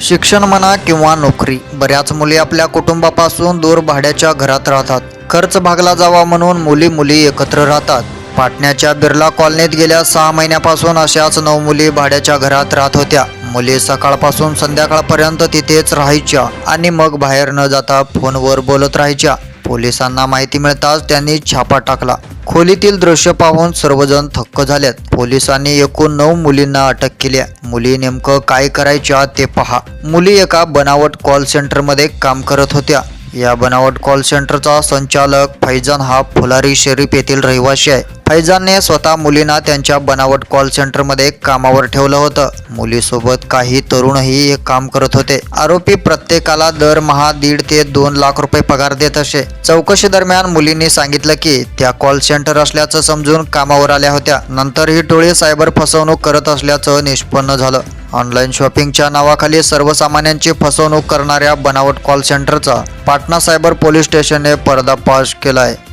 शिक्षण म्हणा किंवा नोकरी बऱ्याच मुली आपल्या कुटुंबापासून दूर भाड्याच्या घरात राहतात. खर्च भागला जावा म्हणून मुली मुली एकत्र राहतात. पाटण्याच्या बिर्ला कॉलनीत गेल्या सहा महिन्यापासून अशाच नऊ मुली भाड्याच्या घरात राहत होत्या. मुली सकाळपासून संध्याकाळपर्यंत तिथेच राहायच्या आणि मग बाहेर न जाता फोनवर बोलत राहायच्या. पोलिसांना माहिती मिळताच त्यांनी छापा टाकला. खोलीतील दृश्य पाहून सर्वजण थक्क झाल्यात पोलिसांनी एकूण नऊ मुलींना अटक केल्या मुली नेमकं काय करायच्या ते पहा. मुली एका बनावट कॉल सेंटरमध्ये काम करत होत्या. या बनावट कॉल सेंटरचा संचालक फैजान हा फुलारी शरीफ येथील रहिवासी आहे. फैजानने स्वतः मुलींना त्यांच्या बनावट कॉल सेंटरमध्ये कामावर ठेवलं होतं. मुलीसोबत काही तरुणही हे काम करत होते. आरोपी प्रत्येकाला दरमहा दीड ते दोन लाख रुपये पगार देत असे. चौकशी दरम्यान मुलींनी सांगितलं की त्या कॉल सेंटर असल्याचं समजून कामावर आल्या होत्या. नंतर ही टोळी सायबर फसवणूक करत असल्याचं निष्पन्न झालं. ऑनलाईन शॉपिंगच्या नावाखाली सर्वसामान्यांची फसवणूक करणाऱ्या बनावट कॉल सेंटरचा पाटणा सायबर पोलीस स्टेशनने पर्दाफाश केला आहे